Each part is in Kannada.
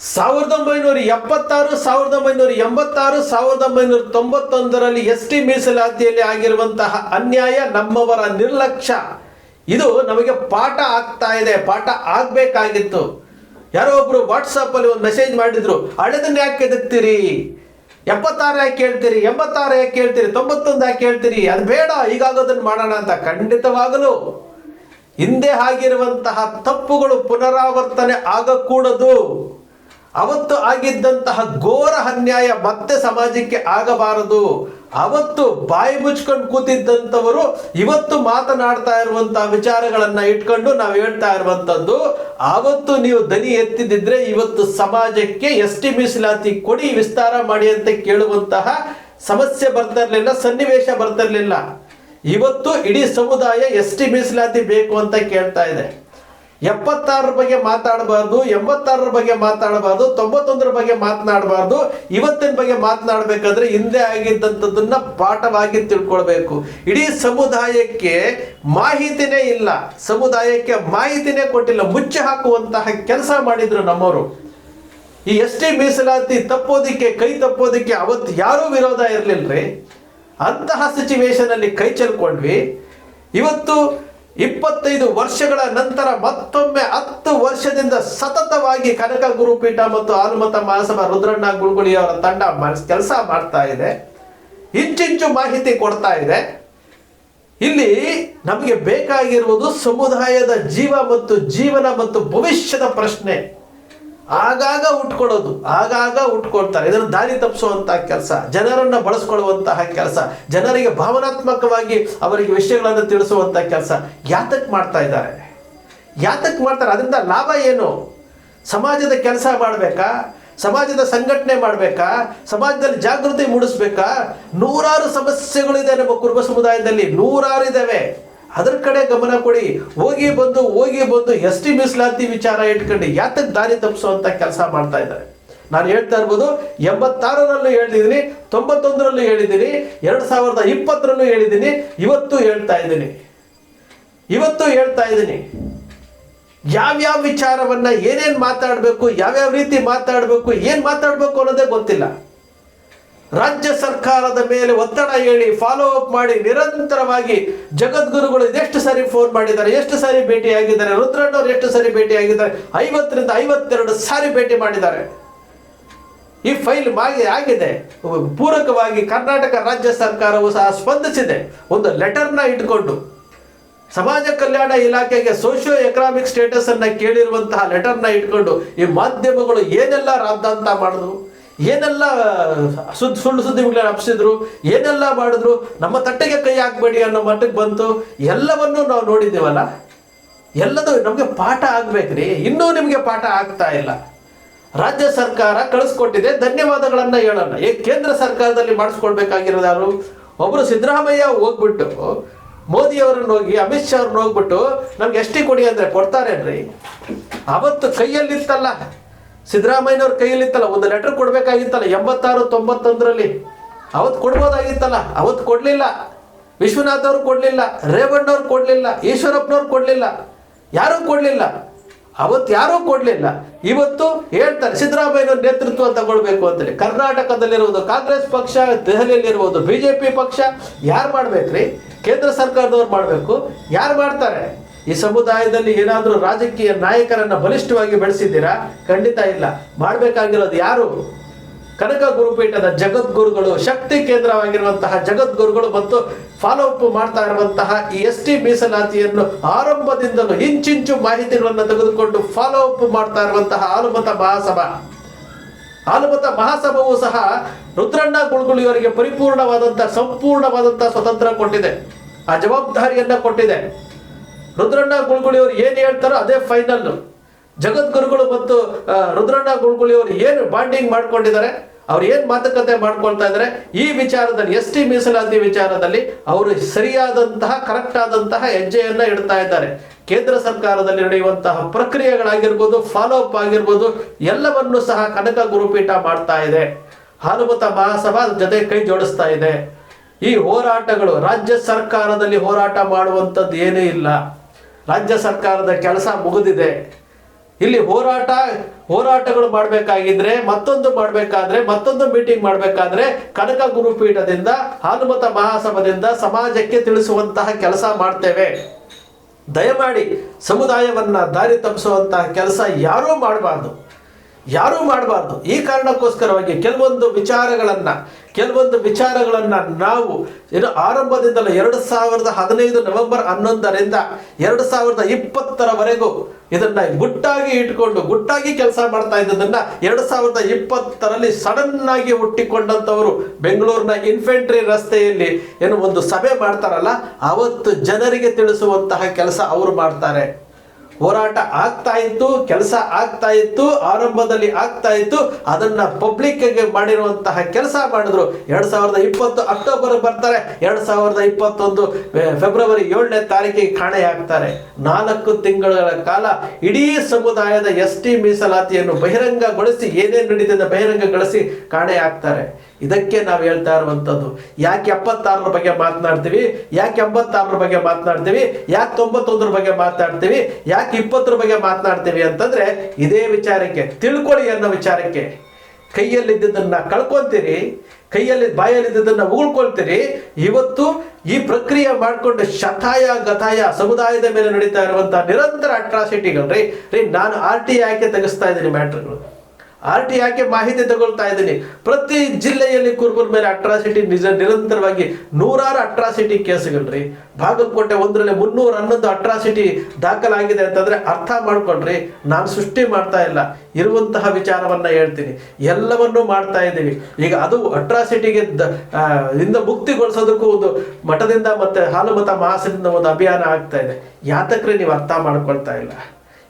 ಸಾವಿರದ ಒಂಬೈನೂರ ಎಪ್ಪತ್ತಾರು, ಸಾವಿರದ ಒಂಬೈನೂರ ಎಂಬತ್ತಾರು, ಸಾವಿರದ ಒಂಬೈನೂರ ತೊಂಬತ್ತೊಂದರಲ್ಲಿ ಎಸ್ ಟಿ ಮೀಸಲಾತಿಯಲ್ಲಿ ಆಗಿರುವಂತಹ ಅನ್ಯಾಯ ನಮ್ಮವರ ನಿರ್ಲಕ್ಷ್ಯ. ಇದು ನಮಗೆ ಪಾಠ ಆಗ್ತಾ ಇದೆ, ಪಾಠ ಆಗ್ಬೇಕಾಗಿತ್ತು. ಯಾರೋ ಒಬ್ರು ವಾಟ್ಸಪ್ ಅಲ್ಲಿ ಒಂದು ಮೆಸೇಜ್ ಮಾಡಿದ್ರು ಹಳೆದನ್ನ ಯಾಕೆ ಎದುಕ್ತೀರಿ? ಎಪ್ಪತ್ತಾರು ಯಾಕೆ ಕೇಳ್ತೀರಿ? ಎಂಬತ್ತಾರು ಯಾಕೆ ಕೇಳ್ತೀರಿ? ತೊಂಬತ್ತೊಂದು ಯಾಕೆ ಕೇಳ್ತೀರಿ? ಅದು ಬೇಡ ಈಗಾಗೋದನ್ನ ಮಾಡೋಣ ಅಂತ ಖಂಡಿತವಾಗಲು. ಹಿಂದೆ ಆಗಿರುವಂತಹ ತಪ್ಪುಗಳು ಪುನರಾವರ್ತನೆ ಆಗಕೂಡದು. ಅವತ್ತು ಆಗಿದ್ದಂತಹ ಘೋರ ಅನ್ಯಾಯ ಮತ್ತೆ ಸಮಾಜಕ್ಕೆ ಆಗಬಾರದು. ಅವತ್ತು ಬಾಯಿ ಮುಚ್ಕೊಂಡು ಕೂತಿದ್ದಂಥವರು ಇವತ್ತು ಮಾತನಾಡ್ತಾ ಇರುವಂತಹ ವಿಚಾರಗಳನ್ನ ಇಟ್ಕೊಂಡು ನಾವು ಹೇಳ್ತಾ ಇರುವಂತದ್ದು ಆವತ್ತು ನೀವು ದನಿ ಎತ್ತಿದಿದ್ರೆ ಇವತ್ತು ಸಮಾಜಕ್ಕೆ ಎಸ್ ಟಿ ಮೀಸಲಾತಿ ಕೊಡಿ, ವಿಸ್ತಾರ ಮಾಡಿ ಅಂತ ಕೇಳುವಂತಹ ಸಮಸ್ಯೆ ಬರ್ತಿರ್ಲಿಲ್ಲ, ಸನ್ನಿವೇಶ ಬರ್ತಿರ್ಲಿಲ್ಲ. ಇವತ್ತು ಇಡೀ ಸಮುದಾಯ ಎಸ್ ಟಿ ಮೀಸಲಾತಿ ಬೇಕು ಅಂತ ಕೇಳ್ತಾ ಇದೆ. ಎಪ್ಪತ್ತಾರರ ಬಗ್ಗೆ ಮಾತಾಡಬಾರ್ದು, ಎಂಬತ್ತಾರರ ಬಗ್ಗೆ ಮಾತಾಡಬಾರ್ದು, ತೊಂಬತ್ತೊಂದರ ಬಗ್ಗೆ ಮಾತನಾಡಬಾರ್ದು. ಇವತ್ತಿನ ಬಗ್ಗೆ ಮಾತನಾಡಬೇಕಾದ್ರೆ ಹಿಂದೆ ಆಗಿದ್ದಂಥದ್ದನ್ನ ಪಾಠವಾಗಿ ತಿಳ್ಕೊಳ್ಬೇಕು. ಇಡೀ ಸಮುದಾಯಕ್ಕೆ ಮಾಹಿತಿನೇ ಇಲ್ಲ. ಸಮುದಾಯಕ್ಕೆ ಮಾಹಿತಿನೇ ಕೊಟ್ಟಿಲ್ಲ. ಮುಚ್ಚಿ ಹಾಕುವಂತಹ ಕೆಲಸ ಮಾಡಿದ್ರು ನಮ್ಮವರು. ಈ ಎಸ್ ಟಿ ಮೀಸಲಾತಿ ತಪ್ಪೋದಿಕ್ಕೆ, ಕೈ ತಪ್ಪೋದಿಕ್ಕೆ ಅವತ್ತು ಯಾರೂ ವಿರೋಧ ಇರಲಿಲ್ಲರಿ ಅಂತಹ ಸಿಚುವೇಶನ್ ಅಲ್ಲಿ ಕೈ ಚೆಲ್ಕೊಂಡ್ವಿ. ಇವತ್ತು ಇಪ್ಪತ್ತೈದು ವರ್ಷಗಳ ನಂತರ ಮತ್ತೊಮ್ಮೆ ಹತ್ತು ವರ್ಷದಿಂದ ಸತತವಾಗಿ ಕನಕ ಗುರುಪೀಠ ಮತ್ತು ಆಲುಮತ ಮಹಾಸಭಾ ರುದ್ರಣ್ಣ ಗುಳ್ಗುಳಿ ಅವರ ತಂಡ ಕೆಲಸ ಮಾಡ್ತಾ ಇದೆ. ಇಂಚಿಂಚು ಮಾಹಿತಿ ಕೊಡ್ತಾ ಇದೆ. ಇಲ್ಲಿ ನಮಗೆ ಬೇಕಾಗಿರುವುದು ಸಮುದಾಯದ ಜೀವ ಮತ್ತು ಜೀವನ ಮತ್ತು ಭವಿಷ್ಯದ ಪ್ರಶ್ನೆ. ಆಗಾಗ ಉಟ್ಕೊಳ್ಳೋದು, ಆಗಾಗ ಉಟ್ಕೊಳ್ತಾರೆ. ಇದನ್ನು ದಾರಿ ತಪ್ಪಿಸುವಂತಹ ಕೆಲಸ, ಜನರನ್ನ ಬಳಸ್ಕೊಳ್ಳುವಂತಹ ಕೆಲಸ, ಜನರಿಗೆ ಭಾವನಾತ್ಮಕವಾಗಿ ಅವರಿಗೆ ವಿಷಯಗಳನ್ನು ತಿಳಿಸುವಂತಹ ಕೆಲಸ ಯಾತಕ್ ಮಾಡ್ತಾ ಇದ್ದಾರೆ? ಯಾತಕ್ ಮಾಡ್ತಾರೆ? ಅದರಿಂದ ಲಾಭ ಏನು? ಸಮಾಜದ ಕೆಲಸ ಮಾಡಬೇಕಾ? ಸಮಾಜದ ಸಂಘಟನೆ ಮಾಡಬೇಕಾ? ಸಮಾಜದಲ್ಲಿ ಜಾಗೃತಿ ಮೂಡಿಸ್ಬೇಕಾ? ನೂರಾರು ಸಮಸ್ಯೆಗಳಿದೆ ನಮ್ಮ ಕುರುಬ ಸಮುದಾಯದಲ್ಲಿ. ನೂರಾರು ಇದಾವೆ. ಅದ್ರ ಕಡೆ ಗಮನ ಕೊಡಿ. ಹೋಗಿ ಬಂದು ಹೋಗಿ ಬಂದು ಎಸ್ ಟಿ ಮೀಸಲಾತಿ ವಿಚಾರ ಇಟ್ಕೊಂಡು ಯಾತಕ್ಕೆ ದಾರಿ ತಪ್ಪಿಸುವಂತ ಕೆಲಸ ಮಾಡ್ತಾ ಇದ್ದಾರೆ. ನಾನು ಹೇಳ್ತಾ ಇರ್ಬೋದು, ಎಂಬತ್ತಾರರಲ್ಲೂ ಹೇಳಿದ್ದೀನಿ, ತೊಂಬತ್ತೊಂದರಲ್ಲೂ ಹೇಳಿದ್ದೀನಿ, ಎರಡು ಸಾವಿರದ ಇಪ್ಪತ್ತರಲ್ಲೂ ಹೇಳಿದ್ದೀನಿ, ಇವತ್ತು ಹೇಳ್ತಾ ಇದ್ದೀನಿ. ಇವತ್ತು ಹೇಳ್ತಾ ಇದ್ದೀನಿ. ಯಾವ್ಯಾವ ವಿಚಾರವನ್ನ ಏನೇನ್ ಮಾತಾಡಬೇಕು, ಯಾವ್ಯಾವ ರೀತಿ ಮಾತಾಡಬೇಕು, ಏನ್ ಮಾತಾಡಬೇಕು ಅನ್ನೋದೇ ಗೊತ್ತಿಲ್ಲ. ರಾಜ್ಯ ಸರ್ಕಾರದ ಮೇಲೆ ಒತ್ತಡ ಹೇಳಿ ಫಾಲೋ ಅಪ್ ಮಾಡಿ ನಿರಂತರವಾಗಿ ಜಗದ್ಗುರುಗಳು ಎಷ್ಟು ಸಾರಿ ಫೋನ್ ಮಾಡಿದ್ದಾರೆ, ಎಷ್ಟು ಸಾರಿ ಭೇಟಿಯಾಗಿದ್ದಾರೆ, ರುದ್ರಣ್ಣವ್ರು ಎಷ್ಟು ಸಾರಿ ಭೇಟಿಯಾಗಿದ್ದಾರೆ, ಐವತ್ತರಿಂದ ಐವತ್ತೆರಡು ಸಾರಿ ಭೇಟಿ ಮಾಡಿದ್ದಾರೆ. ಈ ಫೈಲ್ ಮಾಗಿ ಆಗಿದೆ. ಪೂರಕವಾಗಿ ಕರ್ನಾಟಕ ರಾಜ್ಯ ಸರ್ಕಾರವು ಸಹ ಸ್ಪಂದಿಸಿದೆ. ಒಂದು ಲೆಟರ್ನ ಇಟ್ಕೊಂಡು ಸಮಾಜ ಕಲ್ಯಾಣ ಇಲಾಖೆಗೆ ಸೋಷಿಯೋ ಎಕನಾಮಿಕ್ ಸ್ಟೇಟಸ್ ಅನ್ನ ಕೇಳಿರುವಂತಹ ಲೆಟರ್ನ ಇಟ್ಕೊಂಡು ಈ ಮಾಧ್ಯಮಗಳು ಏನೆಲ್ಲ ರಾದ್ದಾಂತ ಮಾಡಿದ್ರು ಏನೆಲ್ಲ ಸುದ್ ಸುಳ್ಳು ಸುದ್ದಿಗಳನ್ನ ಹಬ್ಸಿದ್ರು ಏನೆಲ್ಲ ಮಾಡಿದ್ರು, ನಮ್ಮ ತಟ್ಟೆಗೆ ಕೈ ಹಾಕ್ಬೇಡಿ ಅನ್ನೋ ಮಟ್ಟಕ್ಕೆ ಬಂತು, ಎಲ್ಲವನ್ನೂ ನಾವು ನೋಡಿದ್ದೇವಲ್ಲ? ಎಲ್ಲದೂ ನಮಗೆ ಪಾಠ ಆಗ್ಬೇಕ್ರಿ ಇನ್ನೂ ನಿಮಗೆ ಪಾಠ ಆಗ್ತಾ ಇಲ್ಲ. ರಾಜ್ಯ ಸರ್ಕಾರ ಕಳಿಸ್ಕೊಟ್ಟಿದೆ, ಧನ್ಯವಾದಗಳನ್ನ ಹೇಳೋಣ. ಏ, ಕೇಂದ್ರ ಸರ್ಕಾರದಲ್ಲಿ ಮಾಡಿಸ್ಕೊಳ್ಬೇಕಾಗಿರೋದು ಒಬ್ರು ಸಿದ್ದರಾಮಯ್ಯ ಹೋಗ್ಬಿಟ್ಟು, ಮೋದಿ ಅವರನ್ನ ಹೋಗಿ, ಅಮಿತ್ ಶಾ ಅವ್ರನ್ನ ಹೋಗ್ಬಿಟ್ಟು, ನಮ್ಗೆ ಎಷ್ಟಿ ಕೊಡಿ ಅಂದ್ರೆ ಕೊಡ್ತಾರೇನ್ರಿ? ಅವತ್ತು ಕೈಯಲ್ಲಿತ್ತಲ್ಲ. ಸಿದ್ದರಾಮಯ್ಯನವ್ರ ಕೈಯಲ್ಲಿತ್ತಲ್ಲ, ಒಂದು ಲೆಟರ್ ಕೊಡ್ಬೇಕಾಗಿತ್ತಲ್ಲ, ಎಂಬತ್ತಾರು ತೊಂಬತ್ತೊಂದರಲ್ಲಿ. ಅವತ್ತು ಕೊಡ್ಬೋದಾಗಿತ್ತಲ್ಲ, ಅವತ್ತು ಕೊಡ್ಲಿಲ್ಲ. ವಿಶ್ವನಾಥ್ ಅವ್ರು ಕೊಡ್ಲಿಲ್ಲ ರೇವಣ್ಣವ್ರು ಕೊಡ್ಲಿಲ್ಲ, ಈಶ್ವರಪ್ಪನವ್ರು ಕೊಡ್ಲಿಲ್ಲ, ಯಾರೂ ಕೊಡ್ಲಿಲ್ಲ. ಅವತ್ತು ಯಾರೂ ಕೊಡ್ಲಿಲ್ಲ. ಇವತ್ತು ಹೇಳ್ತಾರೆ, ಸಿದ್ದರಾಮಯ್ಯನವ್ರ ನೇತೃತ್ವ ತಗೊಳ್ಬೇಕು ಅಂತೇಳಿ. ಕರ್ನಾಟಕದಲ್ಲಿರುವುದು ಕಾಂಗ್ರೆಸ್ ಪಕ್ಷ, ದೆಹಲಿಯಲ್ಲಿರುವುದು ಬಿಜೆಪಿ ಪಕ್ಷ. ಯಾರು ಮಾಡ್ಬೇಕ್ರಿ? ಕೇಂದ್ರ ಸರ್ಕಾರದವ್ರು ಮಾಡಬೇಕು. ಯಾರು ಮಾಡ್ತಾರೆ? ಈ ಸಮುದಾಯದಲ್ಲಿ ಏನಾದರೂ ರಾಜಕೀಯ ನಾಯಕರನ್ನ ಬಲಿಷ್ಠವಾಗಿ ಬೆಳೆಸಿದ್ದೀರಾ? ಖಂಡಿತ ಇಲ್ಲ. ಮಾಡಬೇಕಾಗಿರೋದು ಯಾರು? ಕನಕ ಗುರುಪೀಠದ ಜಗದ್ಗುರುಗಳು, ಶಕ್ತಿ ಕೇಂದ್ರವಾಗಿರುವಂತಹ ಜಗದ್ಗುರುಗಳು ಮತ್ತು ಫಾಲೋ ಅಪ್ ಮಾಡ್ತಾ ಇರುವಂತಹ ಈ ಎಸ್ ಟಿ ಮೀಸಲಾತಿಯನ್ನು ಆರಂಭದಿಂದಲೂ ಇಂಚಿಂಚು ಮಾಹಿತಿಗಳನ್ನು ತೆಗೆದುಕೊಂಡು ಫಾಲೋ ಅಪ್ ಮಾಡ್ತಾ ಇರುವಂತಹ ಆಲುಮತ ಮಹಾಸಭಾ. ಆಲುಮತ ಮಹಾಸಭಾವು ಸಹ ರುದ್ರಣ್ಣ ಗುಳ್ಗುಳಿಯವರಿಗೆ ಪರಿಪೂರ್ಣವಾದಂತಹ ಸಂಪೂರ್ಣವಾದಂತಹ ಸ್ವತಂತ್ರ ಕೊಟ್ಟಿದೆ. ಆ ಜವಾಬ್ದಾರಿಯನ್ನ ಕೊಟ್ಟಿದೆ. ರುದ್ರಣ್ಣ ಗುಳ್ಗುಳಿಯವರು ಏನು ಹೇಳ್ತಾರೋ ಅದೇ ಫೈನಲ್ ಜಗದ್ಗುರುಗಳು ಮತ್ತು ರುದ್ರಣ್ಣ ಗುಳ್ಗುಳಿ ಅವರು ಏನು ಬಾಂಡಿಂಗ್ ಮಾಡ್ಕೊಂಡಿದ್ದಾರೆ, ಅವ್ರು ಏನು ಮಾತುಕತೆ ಮಾಡ್ಕೊಳ್ತಾ ಇದ್ದಾರೆ, ಈ ವಿಚಾರದಲ್ಲಿ ಎಸ್ ಟಿ ಮೀಸಲಾತಿ ವಿಚಾರದಲ್ಲಿ ಅವರು ಸರಿಯಾದಂತಹ ಕರೆಕ್ಟ್ ಆದಂತಹ ಹೆಜ್ಜೆಯನ್ನ ಇಡ್ತಾ ಇದ್ದಾರೆ. ಕೇಂದ್ರ ಸರ್ಕಾರದಲ್ಲಿ ನಡೆಯುವಂತಹ ಪ್ರಕ್ರಿಯೆಗಳಾಗಿರ್ಬೋದು ಫಾಲೋ ಅಪ್ ಆಗಿರ್ಬೋದು, ಎಲ್ಲವನ್ನು ಸಹ ಕನಕ ಗುರುಪೀಠ ಮಾಡ್ತಾ ಇದೆ. ಹಾಲುಮತ ಮಹಾಸಭಾ ಜೊತೆ ಕೈ ಜೋಡಿಸ್ತಾ ಇದೆ. ಈ ಹೋರಾಟಗಳು, ರಾಜ್ಯ ಸರ್ಕಾರದಲ್ಲಿ ಹೋರಾಟ ಮಾಡುವಂಥದ್ದು ಏನೂ ಇಲ್ಲ. ರಾಜ್ಯ ಸರ್ಕಾರದ ಕೆಲಸ ಮುಗಿದಿದೆ. ಇಲ್ಲಿ ಹೋರಾಟ, ಹೋರಾಟಗಳು ಮಾಡಬೇಕಾಗಿದ್ರೆ, ಮತ್ತೊಂದು ಮಾಡಬೇಕಾದ್ರೆ, ಮತ್ತೊಂದು ಮೀಟಿಂಗ್ ಮಾಡಬೇಕಾದ್ರೆ ಕನಕ ಗುರುಪೀಠದಿಂದ, ಹಾನುಮತ ಮಹಾಸಭದಿಂದ ಸಮಾಜಕ್ಕೆ ತಿಳಿಸುವಂತಹ ಕೆಲಸ ಮಾಡ್ತೇವೆ. ದಯಮಾಡಿ ಸಮುದಾಯವನ್ನ ದಾರಿ ತಪ್ಪಿಸುವಂತಹ ಕೆಲಸ ಯಾರೂ ಮಾಡಬಾರ್ದು. ಯಾರೂ ಮಾಡಬಾರ್ದು. ಈ ಕಾರಣಕ್ಕೋಸ್ಕರವಾಗಿ ಕೆಲವೊಂದು ವಿಚಾರಗಳನ್ನ ಕೆಲವೊಂದು ವಿಚಾರಗಳನ್ನ ನಾವು ಏನು ಆರಂಭದಿಂದಲೇ ಎರಡು ಸಾವಿರದ ಹದಿನೈದು ನವೆಂಬರ್ ಹನ್ನೊಂದರಿಂದ ಎರಡು ಸಾವಿರದ ಇಪ್ಪತ್ತರವರೆಗೂ ಇದನ್ನ ಗುಟ್ಟಾಗಿ ಇಟ್ಕೊಂಡು, ಗುಟ್ಟಾಗಿ ಕೆಲಸ ಮಾಡ್ತಾ ಇದ್ದದನ್ನ ಎರಡು ಸಾವಿರದ ಇಪ್ಪತ್ತರಲ್ಲಿ ಸಡನ್ ಆಗಿ ಹುಟ್ಟಿಕೊಂಡಂತವರು ಬೆಂಗಳೂರಿನ ಇನ್ಫೆಂಟ್ರಿ ರಸ್ತೆಯಲ್ಲಿ ಏನು ಒಂದು ಸಭೆ ಮಾಡ್ತಾರಲ್ಲ, ಅವತ್ತು ಜನರಿಗೆ ತಿಳಿಸುವಂತಹ ಕೆಲಸ ಅವರು ಮಾಡ್ತಾರೆ. ಹೋರಾಟ ಆಗ್ತಾ ಇತ್ತು, ಕೆಲಸ ಆಗ್ತಾ ಇತ್ತು, ಆರಂಭದಲ್ಲಿ ಆಗ್ತಾ ಇತ್ತು. ಅದನ್ನ ಪಬ್ಲಿಕ್ ಮಾಡಿರುವಂತಹ ಕೆಲಸ ಮಾಡಿದ್ರು. ಎರಡ್ ಸಾವಿರದ ಇಪ್ಪತ್ತು ಅಕ್ಟೋಬರ್ ಬರ್ತಾರೆ. ಎರಡ್ ಸಾವಿರದ ಇಪ್ಪತ್ತೊಂದು ಫೆಬ್ರವರಿ ಏಳನೇ ತಾರೀಕಿಗೆ ಕಾಣೆ ಆಗ್ತಾರೆ ನಾಲ್ಕು ತಿಂಗಳ ಕಾಲ ಇಡೀ ಸಮುದಾಯದ ಎಸ್ ಟಿ ಮೀಸಲಾತಿಯನ್ನು ಬಹಿರಂಗಗೊಳಿಸಿ, ಏನೇನು ನಡೀತದೆ ಬಹಿರಂಗಗೊಳಿಸಿ ಕಾಣೆ ಆಗ್ತಾರೆ ಇದಕ್ಕೆ ನಾವು ಹೇಳ್ತಾ ಇರುವಂಥದ್ದು ಯಾಕೆ ಎಪ್ಪತ್ತಾರರ ಬಗ್ಗೆ ಮಾತನಾಡ್ತೀವಿ, ಯಾಕೆ ಎಂಬತ್ತಾರರ ಬಗ್ಗೆ ಮಾತನಾಡ್ತೀವಿ, ಯಾಕೆ ತೊಂಬತ್ತೊಂದರ ಬಗ್ಗೆ ಮಾತನಾಡ್ತೀವಿ, ಯಾಕೆ ಇಪ್ಪತ್ತರ ಬಗ್ಗೆ ಮಾತನಾಡ್ತೀವಿ ಅಂತಂದ್ರೆ ಇದೇ ವಿಚಾರಕ್ಕೆ, ತಿಳ್ಕೊಳ್ಳಿ ಅನ್ನೋ ವಿಚಾರಕ್ಕೆ. ಕೈಯಲ್ಲಿದ್ದದನ್ನು ಕಳ್ಕೊಂತೀರಿ, ಕೈಯಲ್ಲಿ ಬಾಯಲ್ಲಿದ್ದದನ್ನು ಉಗುಳ್ಕೊಳ್ತೀರಿ, ಇವತ್ತು ಈ ಪ್ರಕ್ರಿಯೆ ಮಾಡಿಕೊಂಡು ಶತಾಯ ಗತಾಯ ಸಮುದಾಯದ ಮೇಲೆ ನಡೀತಾ ಇರುವಂತಹ ನಿರಂತರ ಅಟ್ರಾಸಿಟಿಗಳು ರೀ ರೀ ನಾನು ಆರ್ ಟಿ ಯಾಕೆ ತೆಗೆಸ್ತಾ ಇದ್ದೀನಿ ಮ್ಯಾಟ್ರ್ಗಳು. ಆರ್ ಟಿ ಯಾಕೆ ಮಾಹಿತಿ ತಗೊಳ್ತಾ ಇದ್ದೀನಿ? ಪ್ರತಿ ಜಿಲ್ಲೆಯಲ್ಲಿ ಕುರುಬರ ಮೇಲೆ ಅಟ್ರಾಸಿಟಿ ನಿಜ ನಿರಂತರವಾಗಿ ನೂರಾರು ಅಟ್ರಾಸಿಟಿ ಕೇಸ್ಗಳ್ರಿ. ಬಾಗಲಕೋಟೆ ಒಂದರಲ್ಲಿ ಮುನ್ನೂರ ಹನ್ನೊಂದು ಅಟ್ರಾಸಿಟಿ ದಾಖಲಾಗಿದೆ ಅಂತಂದ್ರೆ ಅರ್ಥ ಮಾಡ್ಕೊಂಡ್ರಿ, ನಾನು ಸೃಷ್ಟಿ ಮಾಡ್ತಾ ಇಲ್ಲ. ಇರುವಂತಹ ವಿಚಾರವನ್ನ ಹೇಳ್ತೀನಿ. ಎಲ್ಲವನ್ನೂ ಮಾಡ್ತಾ ಇದ್ದೀವಿ. ಈಗ ಅದು ಅಟ್ರಾಸಿಟಿಗೆ ಇಂದ ಮುಕ್ತಿಗೊಳಿಸೋದಕ್ಕೂ ಒಂದು ಮಠದಿಂದ ಮತ್ತೆ ಹಾಲುಮತ ಮಹಾಸದಿಂದ ಒಂದು ಅಭಿಯಾನ ಆಗ್ತಾ ಇದೆ. ಯಾತಕ್ರೆ ನೀವು ಅರ್ಥ ಮಾಡ್ಕೊಳ್ತಾ ಇಲ್ಲ?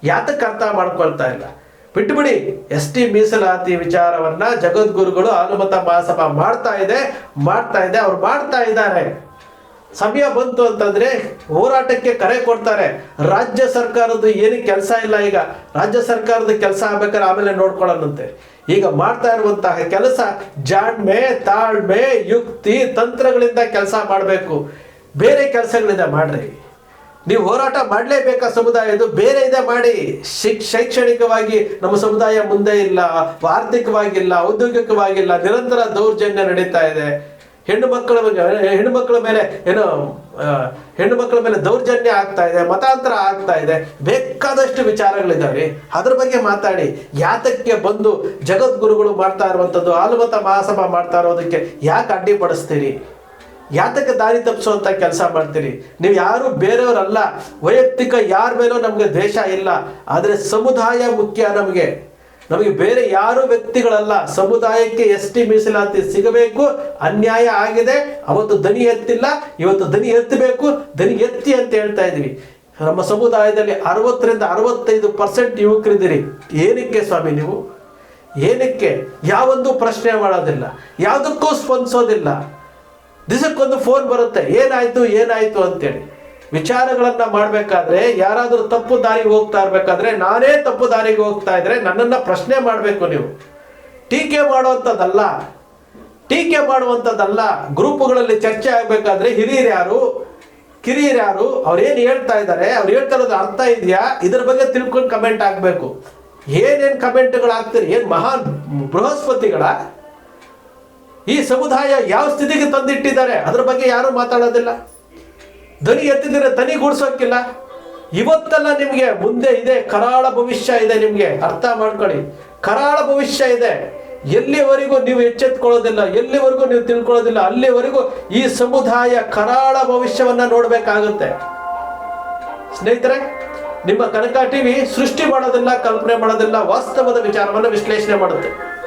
ಯಾತಕ್ಕೆ ಅರ್ಥ ಮಾಡ್ಕೊಳ್ತಾ ಇಲ್ಲ? ಬಿಟ್ಟುಬಿಡಿ. ಎಸ್ ಟಿ ಮೀಸಲಾತಿ ವಿಚಾರವನ್ನ ಜಗದ್ಗುರುಗಳು ಅನುಮತ ಮಹಾಸಭಾ ಮಾಡ್ತಾ ಇದೆ ಮಾಡ್ತಾ ಇದೆ, ಅವ್ರು ಮಾಡ್ತಾ ಇದ್ದಾರೆ. ಸಮಯ ಬಂತು ಅಂತಂದ್ರೆ ಹೋರಾಟಕ್ಕೆ ಕರೆ ಕೊಡ್ತಾರೆ. ರಾಜ್ಯ ಸರ್ಕಾರದ್ದು ಏನು ಕೆಲಸ ಇಲ್ಲ ಈಗ. ರಾಜ್ಯ ಸರ್ಕಾರದ ಕೆಲಸ ಆಗ್ಬೇಕಾದ್ರೆ ಆಮೇಲೆ ನೋಡ್ಕೊಳ್ಳೋಣಂತೆ. ಈಗ ಮಾಡ್ತಾ ಇರುವಂತಹ ಕೆಲಸ ಜಾಣ್ಮೆ, ತಾಳ್ಮೆ, ಯುಕ್ತಿ, ತಂತ್ರಗಳಿಂದ ಕೆಲಸ ಮಾಡಬೇಕು. ಬೇರೆ ಕೆಲಸಗಳಿಂದ ಮಾಡ್ರಿ. ನೀವು ಹೋರಾಟ ಮಾಡಲೇಬೇಕಾ ಸಮುದಾಯದ್ದು? ಬೇರೆ ಇದೆ ಮಾಡಿ. ಶಿಕ್ ಶೈಕ್ಷಣಿಕವಾಗಿ ನಮ್ಮ ಸಮುದಾಯ ಮುಂದೆ ಇಲ್ಲ, ಆರ್ಥಿಕವಾಗಿಲ್ಲ, ಔದ್ಯೋಗಿಕವಾಗಿಲ್ಲ, ನಿರಂತರ ದೌರ್ಜನ್ಯ ನಡೀತಾ ಇದೆ. ಹೆಣ್ಣು ಮಕ್ಕಳ ಹೆಣ್ಣು ಮಕ್ಕಳ ಮೇಲೆ ಏನು ಹೆಣ್ಣು ಮಕ್ಕಳ ಮೇಲೆ ದೌರ್ಜನ್ಯ ಆಗ್ತಾ ಇದೆ, ಮತಾಂತರ ಆಗ್ತಾ ಇದೆ. ಬೇಕಾದಷ್ಟು ವಿಚಾರಗಳಿದ್ದಾವೆ. ಅದ್ರ ಬಗ್ಗೆ ಮಾತಾಡಿ. ಯಾತಕ್ಕೆ ಬಂದು ಜಗದ್ಗುರುಗಳು ಮಾಡ್ತಾ ಇರುವಂಥದ್ದು, ಆಲುಮತ ಮಹಾಸಭಾ ಮಾಡ್ತಾ ಇರೋದಕ್ಕೆ ಯಾಕೆ ಅಡ್ಡಿಪಡಿಸ್ತೀರಿ? ಯಾತಕ್ಕೆ ದಾರಿ ತಪ್ಪಿಸುವಂತ ಕೆಲಸ ಮಾಡ್ತೀರಿ? ನೀವು ಯಾರು ಬೇರೆಯವರಲ್ಲ. ವೈಯಕ್ತಿಕ ಯಾರ ಮೇಲೂ ನಮಗೆ ದ್ವೇಷ ಇಲ್ಲ. ಆದರೆ ಸಮುದಾಯ ಮುಖ್ಯ ನಮಗೆ. ನಮಗೆ ಬೇರೆ ಯಾರು ವ್ಯಕ್ತಿಗಳಲ್ಲ. ಸಮುದಾಯಕ್ಕೆ ಎಸ್ ಟಿ ಮೀಸಲಾತಿ ಸಿಗಬೇಕು, ಅನ್ಯಾಯ ಆಗಿದೆ, ಅವತ್ತು ದನಿ ಎತ್ತಿಲ್ಲ, ಇವತ್ತು ದನಿ ಎತ್ತಬೇಕು, ದನಿ ಎತ್ತಿ ಅಂತ ಹೇಳ್ತಾ ಇದೀವಿ ನಮ್ಮ ಸಮುದಾಯದಲ್ಲಿ ಅರವತ್ತರಿಂದ ಅರವತ್ತೈದು ಪರ್ಸೆಂಟ್ ಯುವಕರಿದ್ದೀರಿ. ಏನಕ್ಕೆ ಸ್ವಾಮಿ ನೀವು? ಏನಕ್ಕೆ? ಯಾವೊಂದು ಪ್ರಶ್ನೆ ಮಾಡೋದಿಲ್ಲ. ಯಾವುದಕ್ಕೂ ಸ್ಪಂದಿಸೋದಿಲ್ಲ. ದಿಸಕ್ಕೊಂದು ಫೋನ್ ಬರುತ್ತೆ, ಏನಾಯ್ತು ಏನಾಯ್ತು ಅಂತೇಳಿ. ವಿಚಾರಗಳನ್ನ ಮಾಡ್ಬೇಕಾದ್ರೆ, ಯಾರಾದರೂ ತಪ್ಪು ದಾರಿಗೆ ಹೋಗ್ತಾ ಇರ್ಬೇಕಾದ್ರೆ, ನಾನೇ ತಪ್ಪು ದಾರಿಗೆ ಹೋಗ್ತಾ ಇದ್ರೆ ನನ್ನನ್ನ ಪ್ರಶ್ನೆ ಮಾಡಬೇಕು ನೀವು. ಟೀಕೆ ಮಾಡುವಂಥದ್ದಲ್ಲ. ಟೀಕೆ ಮಾಡುವಂಥದ್ದಲ್ಲ. ಗ್ರೂಪುಗಳಲ್ಲಿ ಚರ್ಚೆ ಆಗ್ಬೇಕಾದ್ರೆ ಹಿರಿಯರು ಯಾರು, ಕಿರಿಯರು ಯಾರು, ಅವ್ರೇನು ಹೇಳ್ತಾ ಇದ್ದಾರೆ, ಅವ್ರು ಹೇಳ್ತಾ ಇರೋದು ಅರ್ಥ ಇದೆಯಾ? ಇದ್ರ ಬಗ್ಗೆ ತಿಳ್ಕೊಂಡು ಕಮೆಂಟ್ ಆಗ್ಬೇಕು ಏನೇನ್ ಕಮೆಂಟ್ಗಳು ಆಗ್ತೀರಿ ಏನು ಮಹಾನ್ ಬೃಹಸ್ಪತಿಗಳ ಈ ಸಮುದಾಯ ಯಾವ ಸ್ಥಿತಿಗೆ ತಂದಿಟ್ಟಿದ್ದಾರೆ? ಅದ್ರ ಬಗ್ಗೆ ಯಾರು ಮಾತಾಡೋದಿಲ್ಲ. ದನಿ ಎತ್ತಿದ್ರೆ ದನಿ ಗೂಡ್ಸೋಕ್ಕಿಲ್ಲ ಇವತ್ತೆಲ್ಲ ನಿಮಗೆ ಮುಂದೆ ಇದೆ, ಕರಾಳ ಭವಿಷ್ಯ ಇದೆ ನಿಮಗೆ. ಅರ್ಥ ಮಾಡ್ಕೊಳ್ಳಿ. ಕರಾಳ ಭವಿಷ್ಯ ಇದೆ. ಎಲ್ಲಿವರೆಗೂ ನೀವು ಎಚ್ಚೆತ್ಕೊಳ್ಳೋದಿಲ್ಲ, ಎಲ್ಲಿವರೆಗೂ ನೀವು ತಿಳ್ಕೊಳ್ಳೋದಿಲ್ಲ, ಅಲ್ಲಿವರೆಗೂ ಈ ಸಮುದಾಯ ಕರಾಳ ಭವಿಷ್ಯವನ್ನ ನೋಡಬೇಕಾಗುತ್ತೆ. ಸ್ನೇಹಿತರೆ, ನಿಮ್ಮ ಕನಕ ಟಿವಿ ಸೃಷ್ಟಿ ಮಾಡೋದಿಲ್ಲ, ಕಲ್ಪನೆ ಮಾಡೋದಿಲ್ಲ, ವಾಸ್ತವದ ವಿಚಾರವನ್ನು ವಿಶ್ಲೇಷಣೆ ಮಾಡುತ್ತೆ.